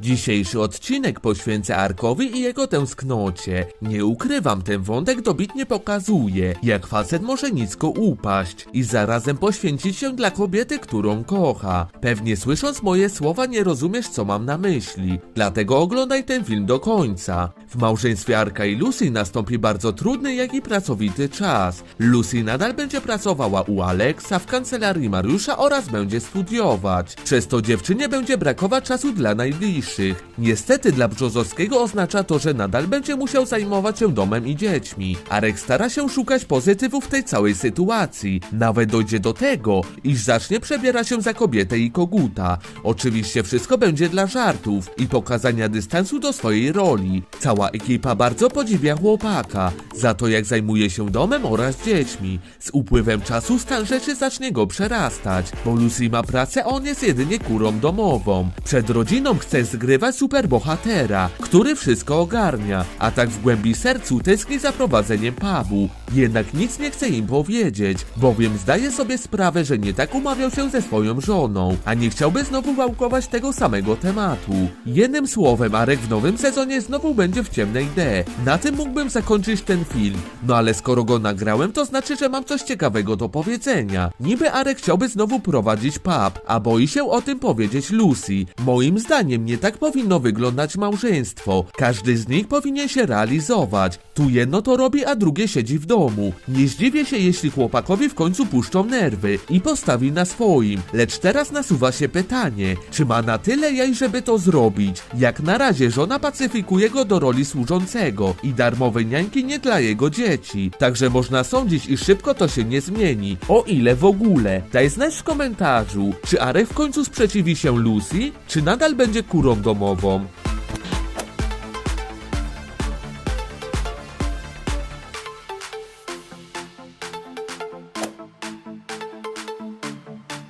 Dzisiejszy odcinek poświęcę Arkowi i jego tęsknocie. Nie ukrywam, ten wątek dobitnie pokazuje, jak facet może nisko upaść i zarazem poświęcić się dla kobiety, którą kocha. Pewnie słysząc moje słowa nie rozumiesz, co mam na myśli. Dlatego oglądaj ten film do końca. W małżeństwie Arka i Lucy nastąpi bardzo trudny, jak i pracowity czas. Lucy nadal będzie pracowała u Alexa w kancelarii Mariusza oraz będzie studiować. Przez to dziewczynie będzie brakować czasu dla najbliższych. Niestety dla Brzozowskiego oznacza to, że nadal będzie musiał zajmować się domem i dziećmi. Arek stara się szukać pozytywów w tej całej sytuacji. Nawet dojdzie do tego, iż zacznie przebierać się za kobietę i koguta. Oczywiście wszystko będzie dla żartów i pokazania dystansu do swojej roli. Cała ekipa bardzo podziwia chłopaka za to, jak zajmuje się domem oraz dziećmi. Z upływem czasu stan rzeczy zacznie go przerastać, bo Lucy ma pracę, a on jest jedynie kurą domową. Przed rodziną chce zgrywać superbohatera, który wszystko ogarnia, a tak w głębi sercu tęskni za prowadzeniem pubu. Jednak nic nie chce im powiedzieć, bowiem zdaje sobie sprawę, że nie tak umawiał się ze swoją żoną, a nie chciałby znowu wałkować tego samego tematu. Jednym słowem, Arek w nowym sezonie znowu będzie w ciemnej D. Na tym mógłbym zakończyć ten film, no ale skoro go nagrałem, to znaczy, że mam coś ciekawego do powiedzenia. Niby Arek chciałby znowu prowadzić pub, a boi się o tym powiedzieć Lucy. Moim zdaniem nie tak powinno wyglądać małżeństwo. Każdy z nich powinien się realizować. Tu jedno to robi, a drugie siedzi w domu. Nie zdziwię się, jeśli chłopakowi w końcu puszczą nerwy i postawi na swoim. Lecz teraz nasuwa się pytanie, czy ma na tyle jaj, żeby to zrobić? Jak na razie żona pacyfikuje go do roli służącego i darmowej niańki nie dla jego dzieci. Także można sądzić, iż szybko to się nie zmieni. O ile w ogóle. Daj znać w komentarzu, czy Arek w końcu sprzeciwi się Lucy, czy nadal będzie kurą domową.